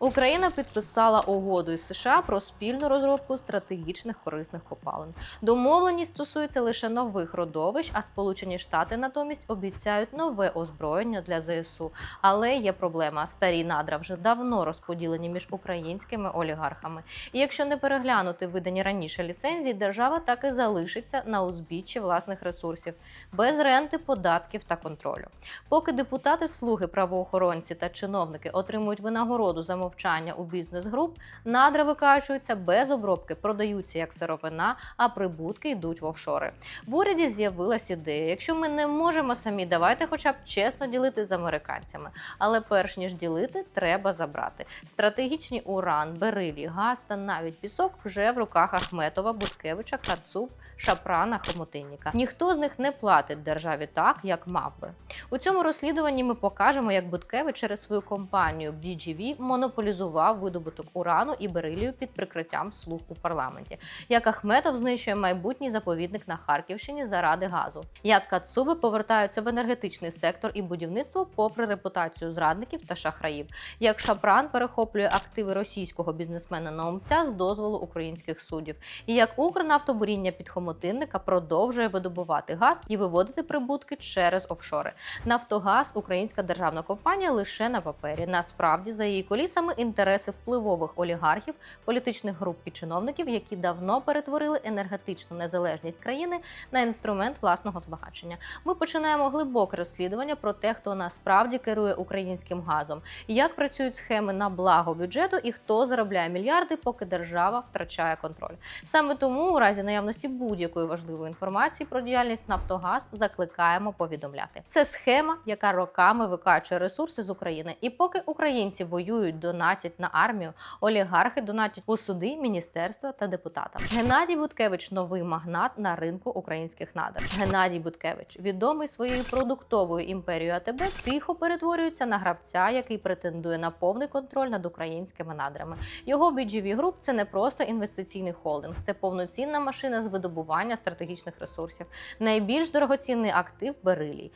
Україна підписала угоду із США про спільну розробку стратегічних корисних копалин. Домовленість стосується лише нових родовищ, а Сполучені Штати натомість обіцяють нове озброєння для ЗСУ. Але є проблема: старі надра вже давно розподілені між українськими олігархами. І якщо не переглянути видані раніше ліцензії, держава так і залишиться на узбіччі власних ресурсів без ренти, податків та контролю. Поки депутати, слуги, правоохоронці та чиновники отримують винагороду за мовчання у бізнес-груп, надра викачуються без обробки, продаються як сировина, а прибутки йдуть в офшори. В уряді з'явилась ідея: якщо ми не можемо самі, давайте хоча б чесно ділити з американцями. Але перш ніж ділити, треба забрати. Стратегічні уран, берилі, газ та навіть пісок вже в руках Ахметова, Буткевича, Кацуб, Шапрана, Хомотинніка. Ніхто з них не платить державі так, як мав би. У цьому розслідуванні ми покажемо, як Буткевич через свою компанію BGV монополізував видобуток урану і берилію під прикриттям слуг у парламенті. Як Ахметов знищує майбутній заповідник на Харківщині заради газу. Як Кацуби повертаються в енергетичний сектор і будівництво попри репутацію зрадників та шахраїв. Як Шапран перехоплює активи російського бізнесмена Наумця з дозволу українських суддів. І як Укрнафтобуріння під Хомотинника продовжує видобувати газ і виводити прибутки через офшори. Нафтогаз українська державна компанія лише на папері. Насправді за її колісами інтереси впливових олігархів, політичних груп і чиновників, які давно перетворили енергетичну незалежність країни на інструмент власного збагачення. Ми починаємо глибоке розслідування про те, хто насправді керує українським газом, як працюють схеми на благо бюджету і хто заробляє мільярди, поки держава втрачає контроль. Саме тому, у разі наявності будь-якої важливої інформації про діяльність Нафтогаз, закликаємо повідомляти. Це схема, яка роками викачує ресурси з України. І поки українці воюють, донатять на армію, олігархи донатять у суди, міністерства та депутатам. Геннадій Буткевич новий магнат на ринку українських надр. Геннадій Буткевич, відомий своєю продуктовою імперією АТБ, тихо перетворюється на гравця, який претендує на повний контроль над українськими надрами. Його BGV Group – це не просто інвестиційний холдинг, це повноцінна машина з видобування стратегічних ресурсів. Найбільш дорогоцінний актив берилій,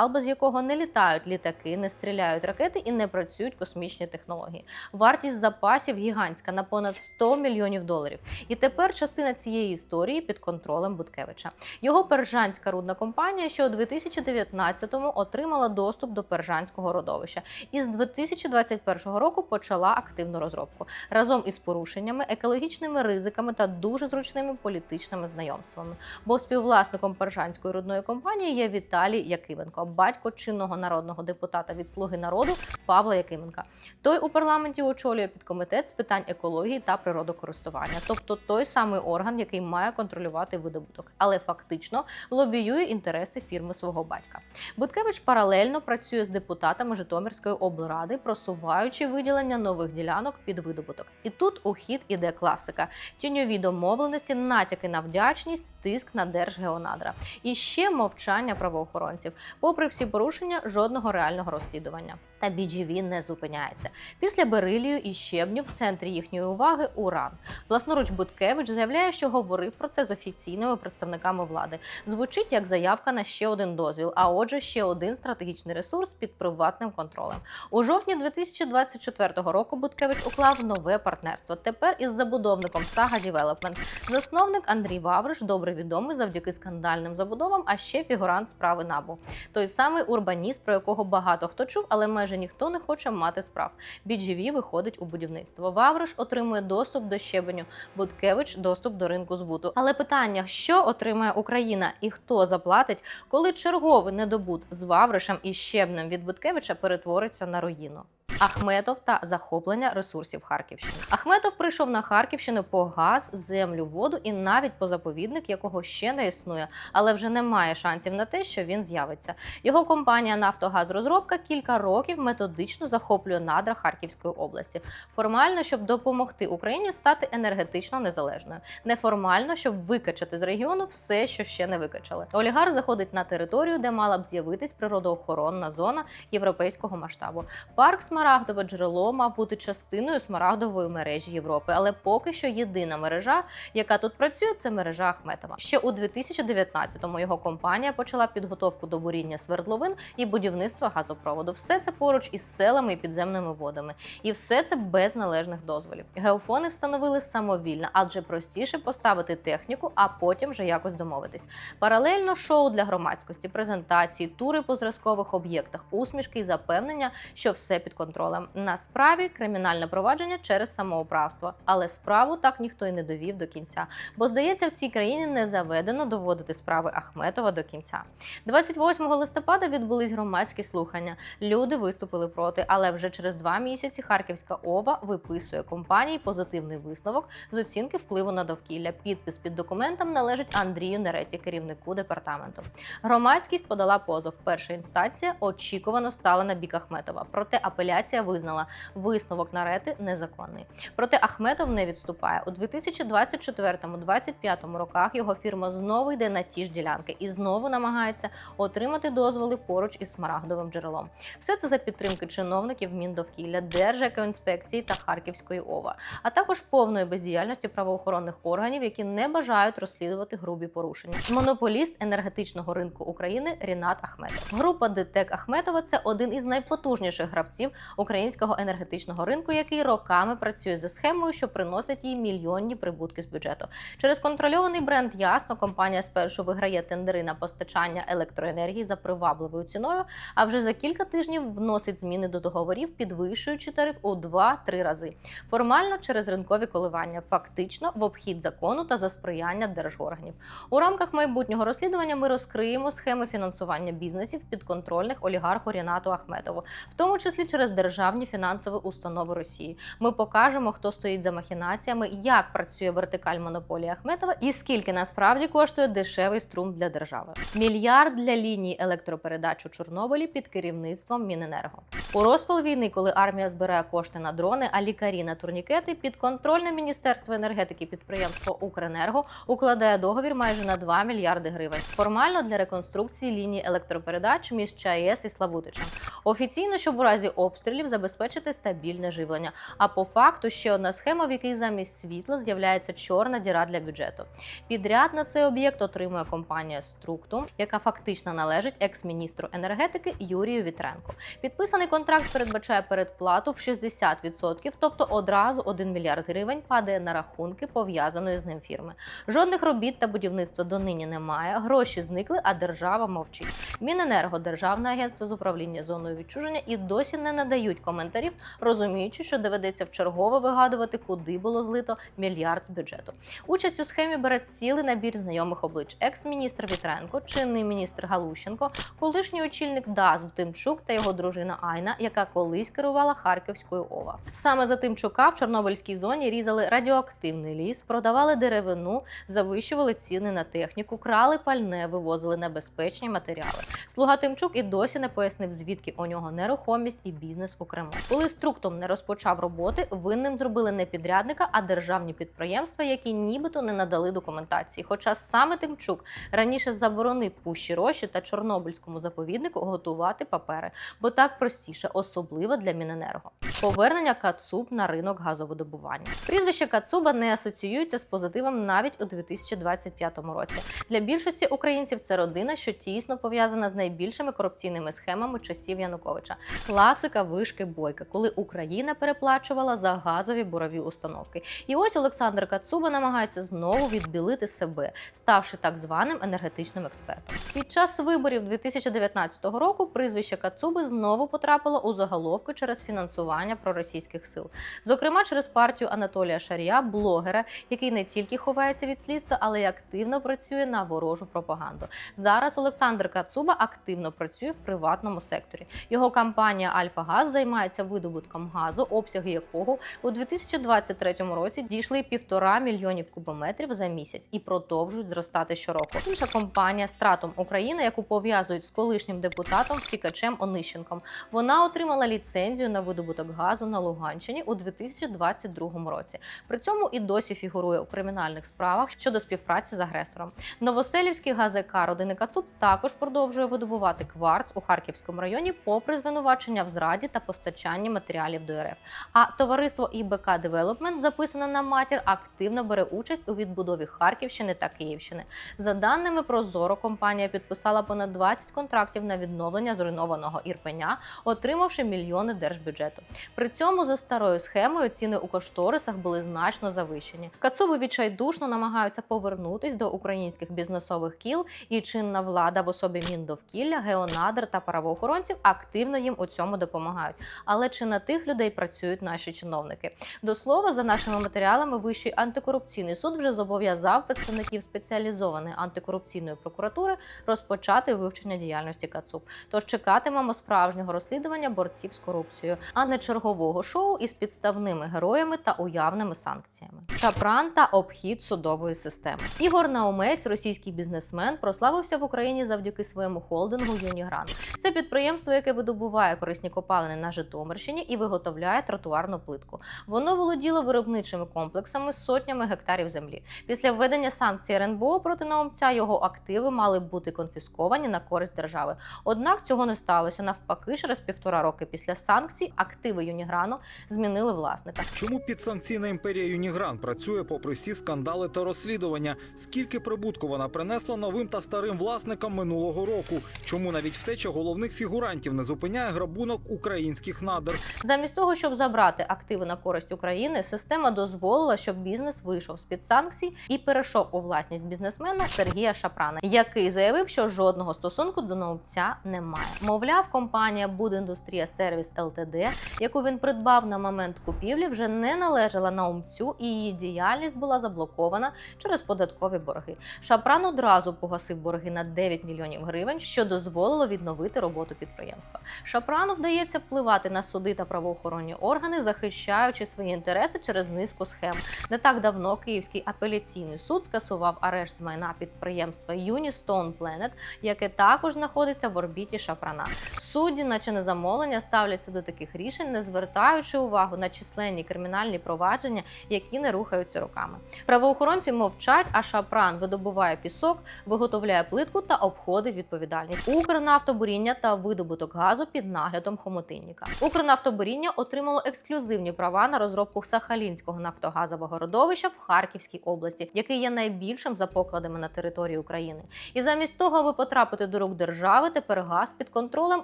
метал, без якого не літають літаки, не стріляють ракети і не працюють космічні технології. Вартість запасів гігантська на понад 100 мільйонів доларів. І тепер частина цієї історії під контролем Буткевича. Його пержанська рудна компанія, що у 2019-му отримала доступ до пержанського родовища, і з 2021 року почала активну розробку разом із порушеннями, екологічними ризиками та дуже зручними політичними знайомствами. Бо співвласником пержанської рудної компанії є Віталій Якименко, батько чинного народного депутата від Слуги народу Павла Якименка. Той у парламенті очолює підкомітет з питань екології та природокористування, тобто той самий орган, який має контролювати видобуток, але фактично лобіює інтереси фірми свого батька. Буткевич паралельно працює з депутатами Житомирської облради, просуваючи виділення нових ділянок під видобуток. І тут у хід іде класика: тіньові домовленості, натяки на вдячність, тиск на Держгеонадра і ще мовчання правоохоронців. Попри всі порушення, жодного реального розслідування. Та BGV не зупиняється. Після берилію і щебню в центрі їхньої уваги уран. Власноруч Буткевич заявляє, що говорив про це з офіційними представниками влади. Звучить як заявка на ще один дозвіл, а отже, ще один стратегічний ресурс під приватним контролем. У жовтні 2024 року Буткевич уклав нове партнерство. Тепер із забудовником Saga Development. Засновник Андрій Вавриш добре відомий завдяки скандальним забудовам, а ще фігурант справи набу. Той самий урбаніст, про якого багато хто чув, але майже ніхто не хоче мати справ. BGV виходить у будівництво. Вавриш отримує доступ до щебеню. Буткевич доступ до ринку збуту. Але питання, що отримає Україна і хто заплатить, коли черговий недобут з Вавришем і щебнем від Буткевича перетвориться на руїну. Ахметов та захоплення ресурсів Харківщини. Ахметов прийшов на Харківщину по газ, землю, воду і навіть по заповідник, якого ще не існує, але вже немає шансів на те, що він з'явиться. Його компанія Нафтогазрозробка кілька років методично захоплює надра Харківської області. Формально, щоб допомогти Україні стати енергетично незалежною. Неформально, щоб викачати з регіону все, що ще не викачали. Олігарх заходить на територію, де мала б з'явитись природоохоронна зона європейського масштабу. Парк смарагдове джерело мав бути частиною смарагдової мережі Європи, але поки що єдина мережа, яка тут працює, це мережа Ахметова. Ще у 2019-му його компанія почала підготовку до буріння свердловин і будівництва газопроводу. Все це поруч із селами і підземними водами, і все це без належних дозволів. Геофони встановили самовільно, адже простіше поставити техніку, а потім вже якось домовитись. Паралельно шоу для громадськості, презентації, тури по зразкових об'єктах, усмішки і запевнення, що все під контролем. На справі кримінальне провадження через самоуправство, але справу так ніхто і не довів до кінця. Бо здається, в цій країні не заведено доводити справи Ахметова до кінця. 28 листопада відбулись громадські слухання. Люди виступили проти, але вже через два місяці Харківська ОВА виписує компанії позитивний висновок з оцінки впливу на довкілля. Підпис під документом належить Андрію Нереті, керівнику департаменту. Громадськість подала позов. Перша інстанція очікувано стала на бік Ахметова. Проте апеляція визнала висновок нарети незаконний. Проте Ахметов не відступає у 2024-2025 роках. Його фірма знову йде на ті ж ділянки і знову намагається отримати дозволи поруч із смарагдовим джерелом. Все це за підтримки чиновників Міндовкілля, Держекоінспекції та Харківської ОВА, а також повної бездіяльності правоохоронних органів, які не бажають розслідувати грубі порушення. Монополіст енергетичного ринку України Рінат Ахметов. Група ДТЕК Ахметова це один із найпотужніших гравців українського енергетичного ринку, який роками працює за схемою, що приносить їй мільйонні прибутки з бюджету. Через контрольований бренд ясно компанія спершу виграє тендери на постачання електроенергії за привабливою ціною, а вже за кілька тижнів вносить зміни до договорів, підвищуючи тариф у 2-3 рази. Формально через ринкові коливання, фактично в обхід закону та за сприяння держорганів. У рамках майбутнього розслідування ми розкриємо схеми фінансування бізнесів підконтрольних олігарху Рінату Ахметову, в тому числі через державні фінансові установи Росії. Ми покажемо, хто стоїть за махінаціями, як працює вертикаль монополії Ахметова і скільки насправді коштує дешевий струм для держави. Мільярд для лінії електропередач у Чорнобилі під керівництвом Міненерго. У розпал війни, коли армія збирає кошти на дрони, а лікарі на турнікети, підконтрольне міністерство енергетики підприємство Укренерго укладає договір майже на 2 мільярди гривень. Формально для реконструкції лінії електропередач між ЧАЕС і Славутичем. Офіційно, щоб у разі обстрілів забезпечити стабільне живлення. А по факту ще одна схема, в якій замість світла з'являється чорна діра для бюджету. Підряд на цей об'єкт отримує компанія Структум, яка фактично належить екс-міністру енергетики Юрію Вітренку. Підписаний контракт передбачає передплату в 60%, тобто одразу 1 мільярд гривень падає на рахунки пов'язаної з ним фірми. Жодних робіт та будівництва донині немає. Гроші зникли, а держава мовчить. Міненерго, державне агентство з управління зоною відчуження і досі не надають коментарів, розуміючи, що доведеться вчергово вигадувати, куди було злито мільярд з бюджету. Участь у схемі бере цілий набір знайомих облич: екс-міністр Вітренко, чинний міністр Галущенко, колишній очільник ДАЗ Тимчук та його дружина Айна, яка колись керувала Харківською ОВА. Саме за Тимчука в Чорнобильській зоні різали радіоактивний ліс, продавали деревину, завищували ціни на техніку, крали пальне, вивозили небезпечні матеріали. Слуга Тимчук і досі не пояснив, звідки у нього нерухомість і бізнес у Криму. Коли структом не розпочав роботи, винним зробили не підрядника, а державні підприємства, які нібито не надали документації. Хоча саме Тимчук раніше заборонив пущі рощі та Чорнобильському заповіднику готувати папери, бо так простіше, особливо для Міненерго. Повернення Кацуб на ринок газовидобування. Прізвище Кацуба не асоціюється з позитивом навіть у 2025 році. Для більшості українців це родина, що тісно пов'язана з найбільшими корупційними схемами часів Януковича. Класика вишки бойка, коли Україна переплачувала за газові бурові установки. І ось Олександр Кацуба намагається знову відбілити себе, ставши так званим енергетичним експертом. Під час виборів 2019 року прізвище Кацуби знову потрапило у заголовки через фінансування проросійських сил, зокрема через партію Анатолія Шарія, блогера, який не тільки ховається від слідства, але й активно працює на ворожу пропаганду. Зараз Олександр Кацуба активно працює в приватному секторі. Його компанія Альфа Газ займається видобутком газу, обсяги якого у 2023 році дійшли півтора мільйонів кубометрів за місяць і продовжують зростати щороку. Інша компанія Стратом Україна, яку пов'язують з колишнім депутатом втікачем Онищенком, вона отримала ліцензію на видобуток газу на Луганщині у 2022 році. При цьому і досі фігурує у кримінальних справах щодо співпраці з агресором. Новоселівський ГАЗК родини Кацуб також продовжує видобувати кварц у Харківському районі, попри звинувачення в зраді та постачанні матеріалів до РФ. А товариство ІБК Девелопмент, записане на матір, активно бере участь у відбудові Харківщини та Київщини. За даними Прозоро, компанія підписала понад 20 контрактів на відновлення зруйнованого Ірпеня, отримавши мільйони держбюджету. При цьому за старою схемою ціни у кошторисах були значно завищені. Кацуби відчайдушно намагаються повернутись до українських бізнесових кіл, і чинна влада в особі Міндовкілля, геонадр та правоохоронців активно їм у цьому допомагають. Але чи на тих людей працюють наші чиновники? До слова, за нашими матеріалами, Вищий антикорупційний суд вже зобов'язав представників спеціалізованої антикорупційної прокуратури розпочати вивчення діяльності КАЦУП. Тож чекатимемо справжнього розслідування борців з корупцією, а не чергового шоу із підставними героями та уявними санкціями. Шапран та обхід судової системи. Ігор Наумець, російський бізнесмен, прославився в Україні завдяки своєму холдингу Юнігран. Це підприємство, яке видобуває корисні копалини на Житомирщині і виготовляє тротуарну плитку. Воно володіло виробничими комплексами сотнями гектарів землі. Після введення санкцій РНБО проти наумця його активи мали бути конфісковані на користь держави. Однак цього не сталося. Навпаки, через півтора роки після санкцій активи Юніграну змінили власника. Чому підсанкційна імперія Юнігран працює попри всі скандали та розслідування? Скільки прибутку вона принесла новим та старим власникам минулого року? Чому навіть втеча головних фігурантів не зупиняє грабунок українських надр? Замість того, щоб забрати активи на користь України, система дозволила, щоб бізнес вийшов з під санкцій і перейшов у власність бізнесмена Сергія Шапрана, який заявив, що жодного стосунку до наумця немає. Мовляв, компанія Будіндустрія Сервіс ЛТД, яку він придбав на момент купівлі, вже не належала наумцю, і її діяльність була заблокована через податкові борги. Шапран одразу погасив борги на 9 мільйонів гривень, що дозволило відновити роботу підприємства. Шапрану вдається впливати на суди та правоохоронні органи, захищаючи свої інтереси через низку схем. Не так давно Київський апеляційний суд скасував арешт з майна підприємства Unistone Planet, яке також знаходиться в орбіті Шапрана. Судді, наче на замовлення, ставляться до таких рішень, не звертаючи увагу на численні кримінальні провадження, які не рухаються руками. Правоохоронці мовчать, а Шапран видобуває пісок, виготовляє плитку та обходить відповідальність. Укрнафтобуріння та видобуток газу під наглядом Хомотинніка. Укрнафтобуріння отримало ексклюзивні права на розробку Сахалінського нафтогазового родовища в Харківській області, який є найбільшим за покладами на території України. І замість того, аби потрапити до рук держави, тепер газ під контролем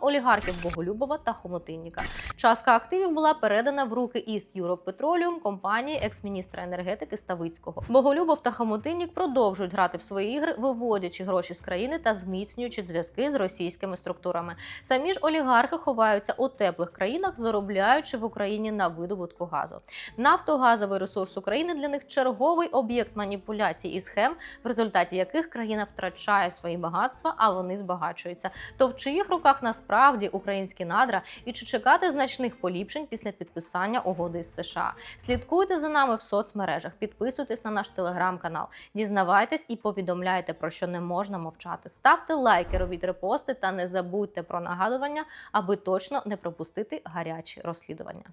олігархів Боголюбова та Хомотинніка. Частка активів була передана в руки East Europe Petroleum компанії екс-міністра енергетики Ставицького. Боголюбов та Хомотиннік продовжують грати в свої ігри, виводячи гроші з країни та зміцнюючи зв'язки з російськими структурами. Самі ж олігархи ховаються у теплих країнах, заробляючи в Україні на видобутку газу. Нафтогазовий ресурс України для них черговий об'єкт маніпуляцій і схем, в результаті яких країна втрачає свої багатства, а вони збагачуються. То в чиїх руках насправді українські надра і чи чекати значних поліпшень після підписання угоди з США? Слідкуйте за нами в соцмережах, підписуйтесь на наш телеграм-канал, дізнавайтесь і повідомляйте про що не можна мовчати. Ставте лайки, робіть репости та не забудьте про нагадування, аби точно не пропустити гарячі розслідування.